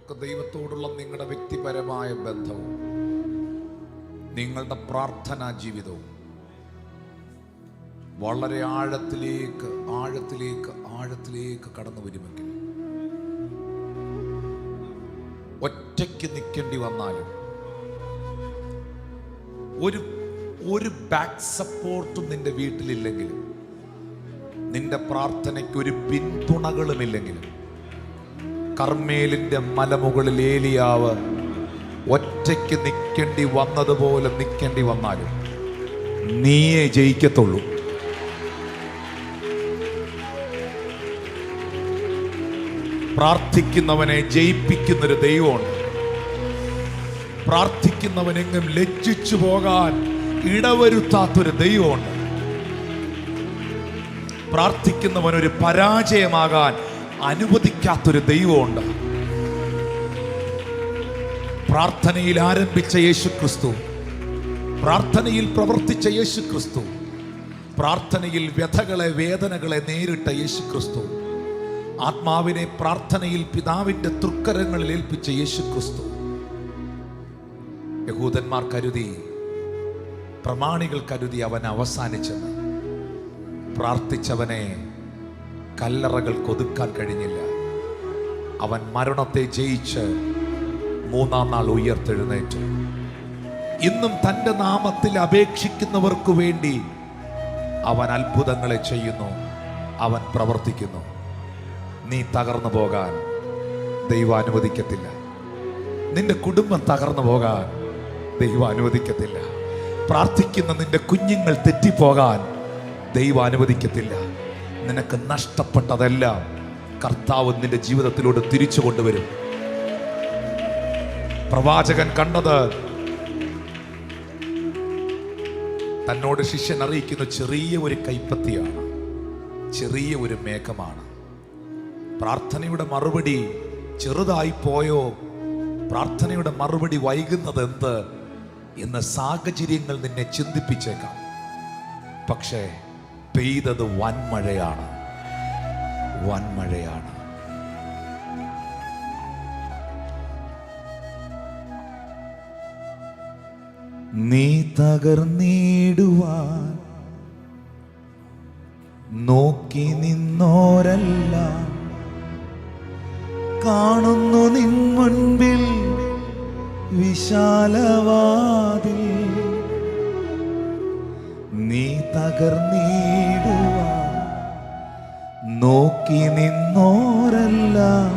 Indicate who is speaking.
Speaker 1: നിങ്ങൾക്ക് ദൈവത്തോടുള്ള നിങ്ങളുടെ വ്യക്തിപരമായ ബന്ധവും നിങ്ങളുടെ പ്രാർത്ഥനാ ജീവിതവും വളരെ ആഴത്തിലേക്ക് ആഴത്തിലേക്ക് ആഴത്തിലേക്ക് കടന്നു വരുമെങ്കിൽ ഒറ്റയ്ക്ക് നിൽക്കേണ്ടി വന്നാലും ഒരു ഒരു ബാക്ക് സപ്പോർട്ടും നിന്റെ വീട്ടിലില്ലെങ്കിലും നിന്റെ പ്രാർത്ഥനയ്ക്ക് ഒരു പിന്തുണകളുമില്ലെങ്കിലും കർമ്മേലിന്റെ മലമുകളിൽ ഏലിയാവ് ഒറ്റയ്ക്ക് നിൽക്കേണ്ടി വന്നതുപോലെ നിൽക്കേണ്ടി വന്നാലും നീയേ ജയിക്കത്തുള്ളൂ. പ്രാർത്ഥിക്കുന്നവനെ ജയിപ്പിക്കുന്നൊരു ദൈവമുണ്ട്. പ്രാർത്ഥിക്കുന്നവനെങ്ങും ലജ്ജിച്ചു പോകാൻ ഇടവരുത്താത്തൊരു ദൈവമുണ്ട്. പ്രാർത്ഥിക്കുന്നവനൊരു പരാജയമാകാൻ അനുവദിക്കാത്തൊരു ദൈവമുണ്ട്. പ്രാർത്ഥനയിൽ ആരംഭിച്ച യേശു ക്രിസ്തു പ്രാർത്ഥനയിൽ പ്രവർത്തിച്ച യേശു ക്രിസ്തു പ്രാർത്ഥനയിൽ വ്യഥകളെ വേദനകളെ നേരിട്ട യേശു ക്രിസ്തു ആത്മാവിനെ പ്രാർത്ഥനയിൽ പിതാവിന്റെ തൃക്കരങ്ങളിൽ ഏൽപ്പിച്ച യേശു ക്രിസ്തു യഹൂദന്മാർ കരുതി പ്രമാണികൾ കരുതി അവൻ അവസാനിച്ചെന്ന് പ്രാർത്ഥിച്ചവനെ കല്ലറകൾ കൊതുക്കാൻ കഴിഞ്ഞില്ല. അവൻ മരണത്തെ ജയിച്ച് മൂന്നാം നാൾ ഉയർത്തെഴുന്നേറ്റു. ഇന്നും തന്റെ നാമത്തിൽ അപേക്ഷിക്കുന്നവർക്ക് വേണ്ടി അവൻ അത്ഭുതങ്ങളെ ചെയ്യുന്നു അവൻ പ്രവർത്തിക്കുന്നു. നീ തകർന്നു പോകാൻ ദൈവം അനുവദിക്കത്തില്ല. നിന്റെ കുടുംബം തകർന്നു പോകാൻ ദൈവം അനുവദിക്കത്തില്ല. പ്രാർത്ഥിക്കുന്ന നിന്റെ കുഞ്ഞുങ്ങൾ തെറ്റിപ്പോകാൻ ദൈവം അനുവദിക്കത്തില്ല. നിനക്ക് നഷ്ടപ്പെട്ടതെല്ലാം കർത്താവ് നിന്റെ ജീവിതത്തിലൂടെ തിരിച്ചു കൊണ്ടുവരും. പ്രവാചകൻ കണ്ടത് തന്നോട് ശിഷ്യൻ അറിയിക്കുന്ന ചെറിയ ഒരു കൈപ്പത്തിയാണ് ചെറിയ ഒരു മേഘമാണ്. പ്രാർത്ഥനയുടെ മറുപടി ചെറുതായി പോയോ? പ്രാർത്ഥനയുടെ മറുപടി വൈകുന്നത് എന്ത് എന്ന് സാഹചര്യങ്ങൾ നിന്നെ ചിന്തിപ്പിച്ചേക്കാം. പക്ഷേ പെയ്തത് വൻമഴയാണ്. വൻമഴയാണ്. നീ തകർന്നിടുവാൻ നോക്കി നിന്നോരല്ല. കാണുന്നു നിൻ മുൻപിൽ വിശാലവാതിൽ. നീ തകർന്നിടുവാ നോക്കി നിന്നോരെല്ലാം